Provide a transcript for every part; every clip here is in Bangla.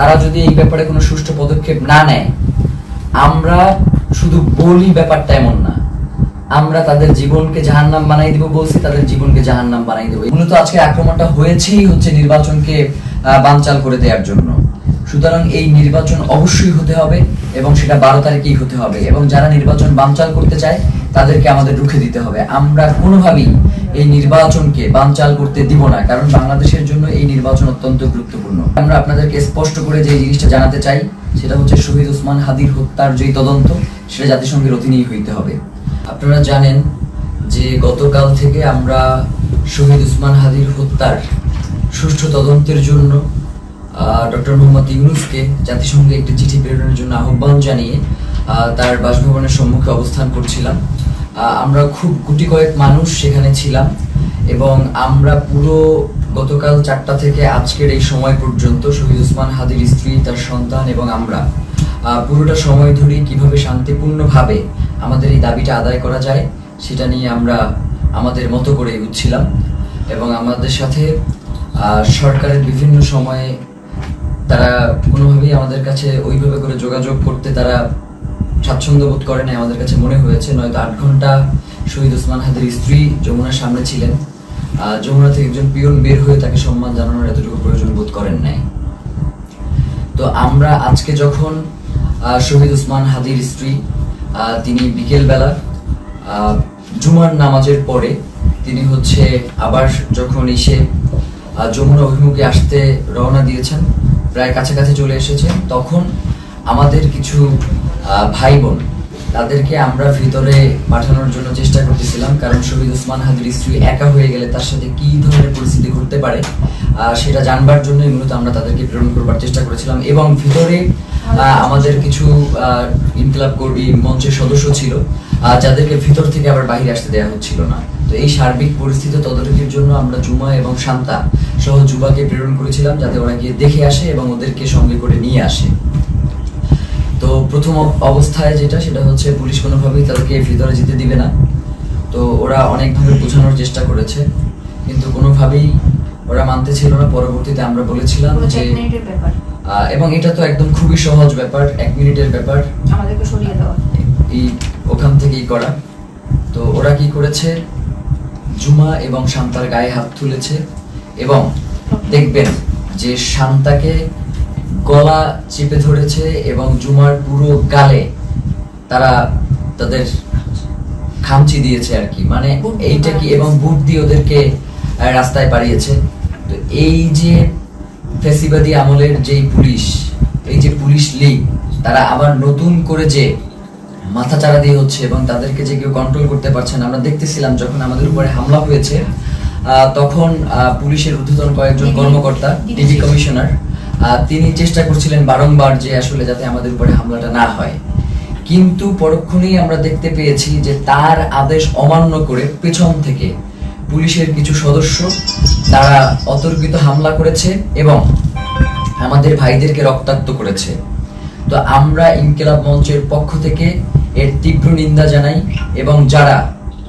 তারা যদি এই ব্যাপারে কোনো সুষ্ঠু পদক্ষেপ না নেয়, আমরা শুধু বলি ব্যাপারটা এমন না। আমরা তাদের জীবনকে জাহান্নাম বানাই দেবো বলছি, তাদের জীবনকে জাহান্নাম বানাই দেবো। মূলত আজকে আক্রমণটা হয়েছেই হচ্ছে নির্বাচনকে বানচাল করে দেওয়ার জন্য। সুতরাং এই নির্বাচন অবশ্যই হতে হবে এবং সেটা বারো তারিখেই হতে হবে এবং যারা নির্বাচন বানচাল করতে চায় তাদেরকে আমাদের রুখে দিতে হবে। আমরা কোনোভাবেই এই নির্বাচনকে বানচাল করতে দিব না, কারণ বাংলাদেশের জন্য এই নির্বাচন অত্যন্ত গুরুত্বপূর্ণ। আমরা আপনাদেরকে স্পষ্ট করে যে জিনিসটা জানাতে চাই, সেটা হচ্ছে শহীদ ওসমান হাদির হত্যার যে তদন্ত, সেটা জাতিসংঘের অধীনেই হইতে হবে। আপনারা জানেন যে গতকাল থেকে আমরা শহীদ উসমান হাদির হত্যার সুষ্ঠু তদন্তের জন্য ডক্টর মোহাম্মদ ইউনুসকে জাতিসংঘে একটি চিঠি প্রেরণের জন্য আহ্বান জানিয়ে তার বাসভবনের সম্মুখে অবস্থান করছিলাম। আমরা খুব গুটি কয়েক মানুষ সেখানে ছিলাম এবং আমরা পুরো গতকাল চারটা থেকে আজকের এই সময় পর্যন্ত শহীদ উসমান হাদির স্ত্রী, তার সন্তান এবং আমরা পুরোটা সময় ধরে কীভাবে শান্তিপূর্ণভাবে আমাদের এই দাবিটা আদায় করা যায় সেটা নিয়ে আমরা আমাদের মতো করে এগুচ্ছিলাম এবং আমাদের সাথে সরকারের বিভিন্ন সময়ে তারা কোনোভাবেই আমাদের কাছে ওইভাবে করে যোগাযোগ করতে তারা স্বাচ্ছন্দ্য বোধ করে নাই আমাদের কাছে মনে হয়েছে। নয়তো আট ঘণ্টা শহীদ ওসমান হাদের স্ত্রী যমুনার সামনে ছিলেন। যমুনা থেকে একজন পিয়ন বের হয়ে তাকে সম্মান জানানোর এতটুকু প্রয়োজন বোধ করেন নাই। তো আমরা আজকে যখন শহীদ উসমান হাদির স্ত্রী তিনি বিকেলবেলা জুমার নামাজের পরে তিনি হচ্ছে আবার যখন এসে যমুনা অভিমুখে আসতে রওনা দিয়েছেন, প্রায় কাছাকাছি চলে এসেছেন, তখন আমাদের কিছু ভাই বোন তাদেরকে আমরা ভিতরে পাঠানোর জন্য চেষ্টা করতেছিলাম, কারণ শহীদ উসমান হাদির স্ত্রী একা হয়ে গেলে তার সাথে কি ধরনের পরিস্থিতি ঘটতে পারে সেটা জানবার জন্যই মূলত আমরা তাদেরকে প্রেরণ করবার চেষ্টা করেছিলাম এবং ভিতরে আমাদের কিছু ইনকিলাব কর্মী মঞ্চের সদস্য ছিল যাদেরকে ভিতর থেকে আবার বাইরে আসতে দেওয়া হচ্ছিল না। তো এই সার্বিক পরিস্থিতি তদারকির জন্য আমরা জুমা এবং শান্তা সহ যুবাকে প্রেরণ করেছিলাম, যাতে ওরা গিয়ে দেখে আসে এবং ওদেরকে সঙ্গে করে নিয়ে আসে। তো প্রথম অবস্থায় যেটা সেটা হচ্ছে পুলিশ কোনোভাবেই তাদেরকে ভিতরে যেতে দিবে না। তো ওরা অনেকভাবে বোঝানোর চেষ্টা করেছে কিন্তু কোনোভাবেই ওরা মানতে ছিল না। পরবর্তীতে আমরা বলেছিলাম যে এবং এটা তো একদম খুবই সহজ ব্যাপার এক মিনিটের ব্যাপার। আমাদেরকে সরিয়ে দেওয়া এই ওখান থেকেই করা। তো ওরা কি করেছে? জুমা এবং শান্তার গায়ে হাত তুলেছে এবং দেখবেন যে শান্তাকে গলা চেপে ধরেছে এবং জুমার পুরো গালে তারা তাদের খামচি দিয়েছে আর কি। মানে এইটা কি এবং বুট দিয়ে ওদেরকে রাস্তায় পাঠিয়েছে তো এই যে ফেসিবাদী আমলের যেই পুলিশ এই যে পুলিশ লীগ তারা আবার নতুন করে যে মাথা চারা দিয়ে হচ্ছে এবং তাদেরকে যে কেউ কন্ট্রোল করতে পারছে না আমরা দেখতেছিলাম যখন আমাদের উপরে হামলা হয়েছে তখন আহ, পুলিশের ঊর্ধ্বতন কয়েকজন কর্মকর্তা ডিবি কমিশনার তিনি চেষ্টা করছিলেন বারংবার যে আসলে যাতে আমাদের উপরে হামলাটা না হয়। কিন্তু পরক্ষণেই আমরা দেখতে পেয়েছি যে তার আদেশ অমান্য করে পেছন থেকে পুলিশের কিছু সদস্য তারা অতর্কিত হামলা করেছে এবং আমাদের ভাইদেরকে রক্তাক্ত করেছে। তো আমরা ইনকিলাব মঞ্চের পক্ষ থেকে এর তীব্র নিন্দা জানাই এবং যারা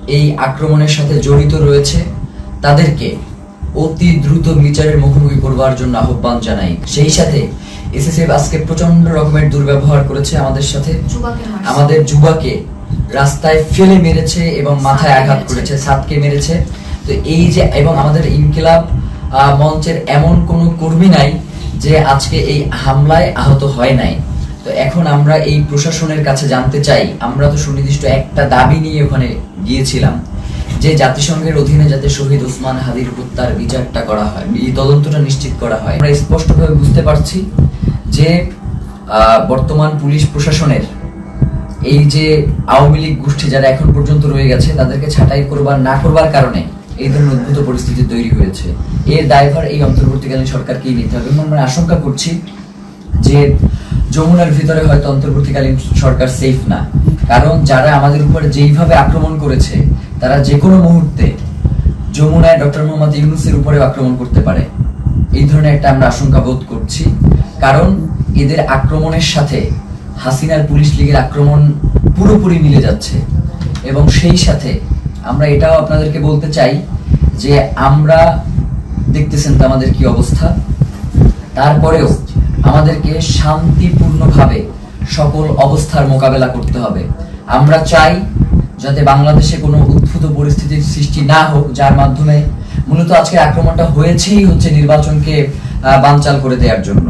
এই আক্রমণের সাথে জড়িত রয়েছে তাদেরকে অতি দ্রুত বিচারের মুখোমুখি করবার জন্য আহ্বান জানাই। সেই সাথে এসএসএফ আজকে প্রচণ্ড রকমের দুর্ব্যবহার করেছে আমাদের সাথে। আমাদের যুবাকে রাস্তায় ফেলে মেরেছে এবং মাথায় আঘাত করেছে সাতকে মেরেছে। তো এই যে এবং আমাদের ইনকিলাব মঞ্চের এমন কোনো কর্মী নাই যে আজকে এই হামলায় আহত হয় নাই। তো এখন আমরা এই প্রশাসনের কাছে জানতে চাই আমরা তো সুনির্দিষ্ট একটা দাবি নিয়ে ওখানে গিয়েছিলাম। যে জাতিসংঘের অধীনে যাতে শহীদ ওসমান হাদির হত্যার বিচারটা করা হয়, এই তদন্তটা নিশ্চিত করা হয়। আমরা স্পষ্টভাবে বুঝতে পারছি যে বর্তমান পুলিশ প্রশাসনের এই যে আওয়ামী লীগ গোষ্ঠী যারা এখন পর্যন্ত রয়ে গেছে, তাদেরকে ছাঁটাই করবার, না করবার কারণে এই ধরনের উদ্ভূত পরিস্থিতি তৈরি হয়েছে। এর দায়ভার এই অন্তর্বর্তীকালীন সরকারকেই নিতে হবে এবং আমরা আশঙ্কা করছি যে যমুনার ভিতরে হয়তো অন্তর্বর্তীকালীন সরকার সেফ না। কারণ যারা আমাদের উপর যেইভাবে আক্রমণ করেছে তারা যে কোনো মুহূর্তে যমুনায় ডক্টর মোহাম্মদ ইউনুসের উপরে আক্রমণ করতে পারে। এই ধরনের একটা আমরা আশঙ্কা বোধ করছি। কারণ এদের আক্রমণের সাথে হাসিনার পুলিশ লীগের আক্রমণ পুরোপুরি মিলে যাচ্ছে। এবং সেই সাথে আমরা এটাও আপনাদেরকে বলতে চাই যে আমরা দেখতেছেন তো আমাদের কি অবস্থা। তারপরেও আমাদেরকে শান্তিপূর্ণভাবে সকল অবস্থার মোকাবেলা করতে হবে। আমরা চাই যাতে বাংলাদেশে কোনো উদ্ভূত পরিস্থিতির সৃষ্টি না হোক, যার মাধ্যমে মূলত আজকে আক্রমণটা হয়েছেই হচ্ছে নির্বাচনকে বানচাল করে দেওয়ার জন্য।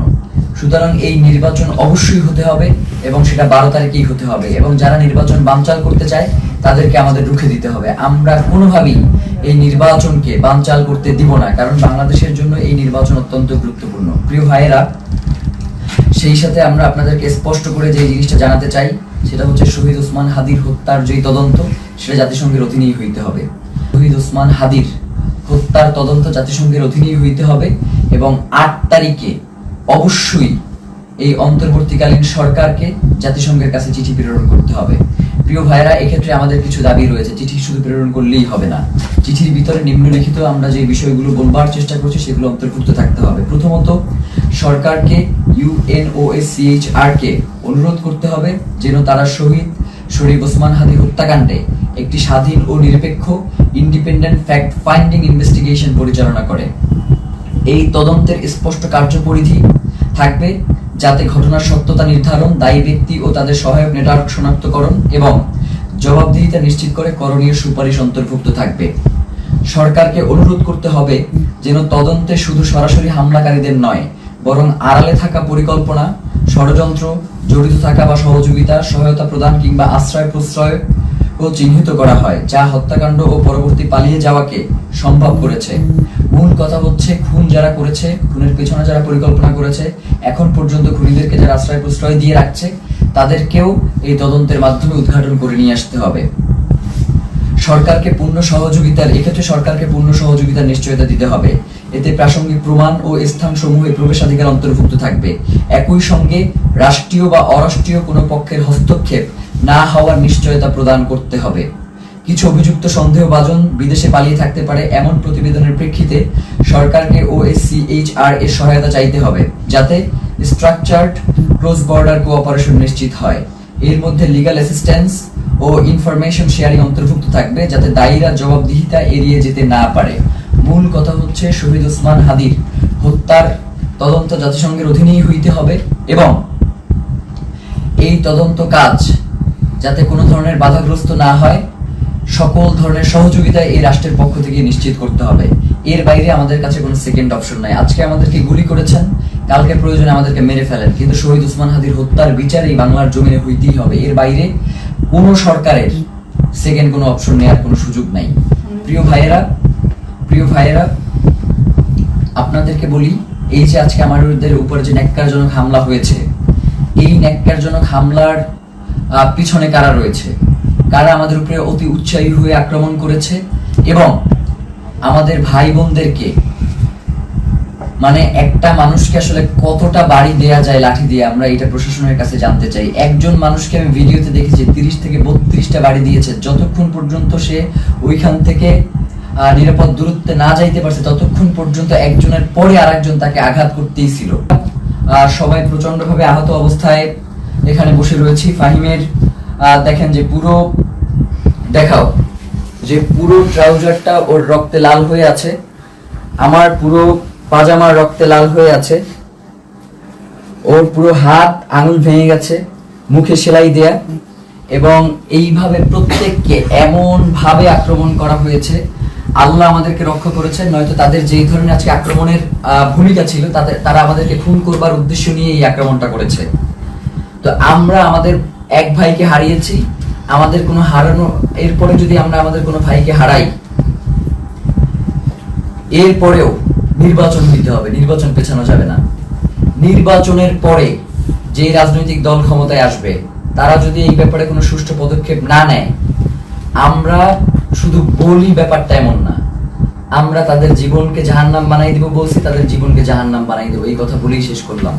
সুতরাং এই নির্বাচন অবশ্যই হতে হবে এবং সেটা বারো তারিখেই হতে হবে এবং যারা নির্বাচন বানচাল করতে চায়, তাদেরকে আমাদের রুখে দিতে হবে। আমরা কোনোভাবেই এই নির্বাচনকে বানচাল করতে দিব না, কারণ বাংলাদেশের জন্য এই নির্বাচন অত্যন্ত গুরুত্বপূর্ণ। প্রিয় ভাইয়েরা, সেই সাথে আমরা আপনাদেরকে স্পষ্ট করে যে জিনিসটা জানাতে চাই সেটা হচ্ছে শহীদ ওসমান হাদির হত্যার যেই তদন্ত, সেটা জাতিসংঘের অধীনেই হইতে হবে। শহীদ ওসমান হাদির হত্যার তদন্ত জাতিসংঘের অধীনেই হইতে হবে এবং আট তারিখে অবশ্যই এই অন্তর্বর্তীকালীন সরকারকে জাতিসংঘের কাছে চিঠি প্রেরণ করতে হবে। প্রিয় ভাইরা এক্ষেত্রে আমাদের কিছু দাবি রয়েছে। চিঠি শুধু প্রেরণ করলেই হবে না। চিঠির ভিতরে নিম্নলিখিত আমরা যে বিষয়গুলো বলবার চেষ্টা করছি, সেগুলো অন্তর্ভুক্ত থাকতে হবে। প্রথমত, সরকারকে ইউএনওএসিএইচআর কে অনুরোধ করতে হবে যেন তারা শহীদ শরীফ ওসমান হাদি হত্যাকাণ্ডে একটি স্বাধীন ও নিরপেক্ষ ইন্ডিপেন্ডেন্ট ফ্যাক্ট ফাইন্ডিং ইনভেস্টিগেশন পরিচালনা করে। এই তদন্তের স্পষ্ট কার্যপরিধি থাকবে যাতে ঘটনার সত্যতা নির্ধারণ, দায়ী ব্যক্তি ও তাদের সহায়ক নেটওয়ার্ক শনাক্তকরণ এবং জবাবদিহিতা নিশ্চিত করে করণীয় সুপারিশ অন্তর্ভুক্ত থাকবে। সরকারকে অনুরোধ করতে হবে যেন তদন্তে শুধু সরাসরি হামলাকারীদের নয়, বরং আড়ালে থাকা পরিকল্পনা, ষড়যন্ত্র, জড়িত থাকা বা সহযোগিতা, সহায়তা প্রদান কিংবা আশ্রয় প্রশ্রয় ও চিহ্নিত করা হয়, যা হত্যাকাণ্ড ও পরবর্তী পালিয়ে যাওয়াকে সম্ভব করেছে। মূল কথা হচ্ছে খুন যারা করেছে, খুনের পেছনে যারা পরিকল্পনা করেছে, এখন পর্যন্ত খুনিদেরকে যারা আশ্রয় প্রশ্রয় দিয়ে রাখছে, তাদেরকেও এই তদন্তের মাধ্যমে উদ্ঘাটন করে নিয়ে আসতে হবে। সরকারকে পূর্ণ সহযোগিতার এক্ষেত্রে সরকারকে পূর্ণ সহযোগিতার নিশ্চয়তা দিতে হবে। এতে প্রাসঙ্গিক প্রমাণ ও স্থান সমূহে প্রবেশাধিকার অন্তর্ভুক্ত থাকবে। একই সঙ্গে রাষ্ট্রীয় বা অরাষ্ট্রীয় কোনো পক্ষের হস্তক্ষেপ না হওয়ার নিশ্চয়তা প্রদান করতে হবে। কিছু অভিযুক্ত সন্দেহভাজন বিদেশে পালিয়ে থাকতে পারে এমন প্রতিবেদনের প্রেক্ষিতে সরকারকে ওএসসিএইচআর এর সহায়তা চাইতে হবে, যাতে স্ট্রাকচার্ড ক্লোজ বর্ডার কোঅপারেশন নিশ্চিত হয়। এর মধ্যে লিগ্যাল অ্যাসিস্ট্যান্স ও ইনফরমেশন শেয়ারিং অন্তর্ভুক্ত থাকবে, যাতে দায়ীরা জবাবদিহিতা এড়িয়ে যেতে না পারে। মূল কথা হচ্ছে শহীদ ওসমান হাদির হত্যার তদন্ত জাতিসংঘের অধীনেই হইতে হবে এবং এই তদন্ত কাজ যাতে কোনো ধরনের বাধাগ্রস্ত না হয় সকল ধরনের সহযোগিতা এই রাষ্ট্রের পক্ষ থেকে নিশ্চিত করতে হবে। এর বাইরে আমাদের কাছে কোনো সেকেন্ড অপশন নাই। আজকে আমাদেরকে গুলি করেছেন, কালকে প্রয়োজনে আমাদেরকে মেরে ফেলেন। কিন্তু শহীদ উসমান হাদির হত্যার বিচার এই বাংলার জমিনে হইতেই হবে। এর বাইরে কোনো সরকারের সেকেন্ড কোনো অপশন নেওয়ার কোনো সুযোগ নাই। প্রিয় ভাইয়েরা প্রিয় ভাইয়েরা, আপনাদেরকে বলি, এই যে আজকে আমাদের উপর যে ন্যাক্কারজনক হামলা হয়েছে, এই ন্যাক্কারজনক হামলার পিছনে কারা রয়েছে? কারা আমাদের উপরে অতি উৎসাহী হয়ে আক্রমণ করেছে এবং আমাদের ভাই বোনদেরকে মানে একটা মানুষকে আসলে কতটা বাড়ি দেয়া যায় লাঠি দিয়ে আমরা এটা প্রশাসনের কাছে জানতে চাই। একজন মানুষকে আমি ভিডিওতে দেখেছি তিরিশ থেকে বত্রিশটা বাড়ি দিয়েছে। যতক্ষণ পর্যন্ত সে ওইখান থেকে নিরাপদ দূরত্বে না যাইতে পারছে ততক্ষণ পর্যন্ত একজনের পরে আরেকজন তাকে আঘাত করতেই ছিল। আহ, সবাই প্রচন্ডভাবে আহত অবস্থায় এখানে বসে রয়েছি। ফাহিমের দেখেন যে পুরো, দেখাও, যে পুরো ট্রাউজারটা ওর রক্তে লাল হয়ে আছে। আমার পুরো পাজামার রক্তে লাল হয়ে আছে। ওর পুরো হাত আঙুল ভেঙে গেছে, মুখে সেলাই দেয়া। এবং এইভাবে প্রত্যেককে এমন ভাবে আক্রমণ করা হয়েছে। আল্লাহ আমাদেরকে রক্ষা করেছেন, নয়তো তাদের যেই ধরনের আজকে আক্রমণের ভূমিকা ছিল, তাদের, তারা আমাদেরকে খুন করবার উদ্দেশ্য নিয়ে এই আক্রমণটা করেছে। তো আমরা আমাদের এক ভাইকে হারিয়েছি, আমাদের কোনো হারানো, এরপরে যদি আমরা আমাদের কোনো ভাইকে হারাই, এরপরেও নির্বাচন দিতে হবে, নির্বাচন পেছানো যাবে না। নির্বাচনের পরে যে রাজনৈতিক দল ক্ষমতায় আসবে, তারা যদি এই ব্যাপারে কোনো সুষ্ঠু পদক্ষেপ না নেয়, আমরা শুধু বলি ব্যাপারটা এমন না। আমরা তাদের জীবনকে জাহান্নাম বানাই দিব বলছি, তাদের জীবনকে জাহান্নাম বানাই দেবো, এই কথা বলেই শেষ করলাম।